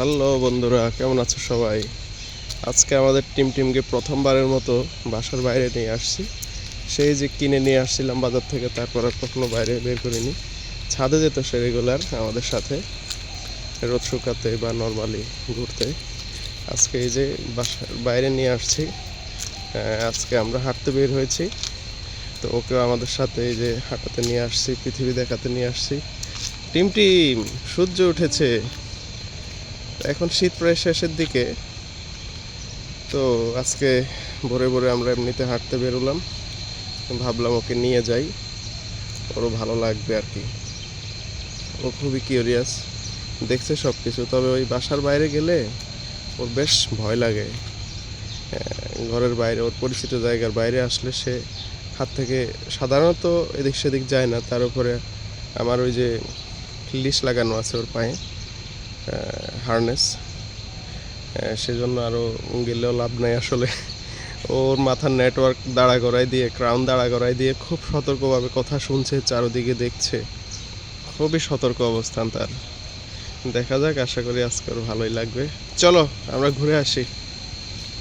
Hello বন্ধুরা, কেমন আছো সবাই? আজকে আমাদের টিম টিমকে প্রথমবারের মতো বাসার বাইরে নিয়ে আসছি। সেই যে কিনে নিয়ে আসছিলাম বাজার থেকে, তারপর আর কখনো বাইরে বের করিনি। ছাদে যেত সে রেগুলার আমাদের সাথে, রোদ শুকাতে বা নর্মালি ঘুরতে। আজকে এই যে বাসার বাইরে নিয়ে আসছি আজকে আমরা হাঁটতে বের হয়েছি। তো ওকেও আমাদের সাথে এই যে হাঁটাতে নিয়ে আসছি, পৃথিবী দেখাতে নিয়ে আসছি। টিম টিম, সূর্য উঠেছে। এখন শীত প্রায় শেষের দিকে। তো আজকে ভোরে ভোরে আমরা এমনিতে হাঁটতে বেরোলাম। ভাবলাম ওকে নিয়ে যাই। ওরও ভালো লাগবে আর কি। ও খুবই কিউরিয়াস দেখছে সব কিছু তবে ওই বাসার বাইরে গেলে ওর বেশ ভয় লাগে। আহ, ঘরের বাইরে ওর পরিচিত জায়গার বাইরে আসলে সে হাত থেকে সাধারণত এদিক সেদিক যায় না। তার উপরে আমার ওই যে লিশ লাগানো আছে ওর পায়ে। হারনেস সেজন্য আরও গেলেও লাভ নাই আসলে। ওর মাথার নেটওয়ার্ক দাঁড়া করাই দিয়ে ক্রাউন দাঁড়া করাই দিয়ে খুব সতর্কভাবে কথা শুনছে, চারোদিকে দেখছে। খুবই সতর্ক অবস্থান তার। দেখা যাক, আশা করি আজকের ভালোই লাগবে। চলো, আমরা ঘুরে আসি।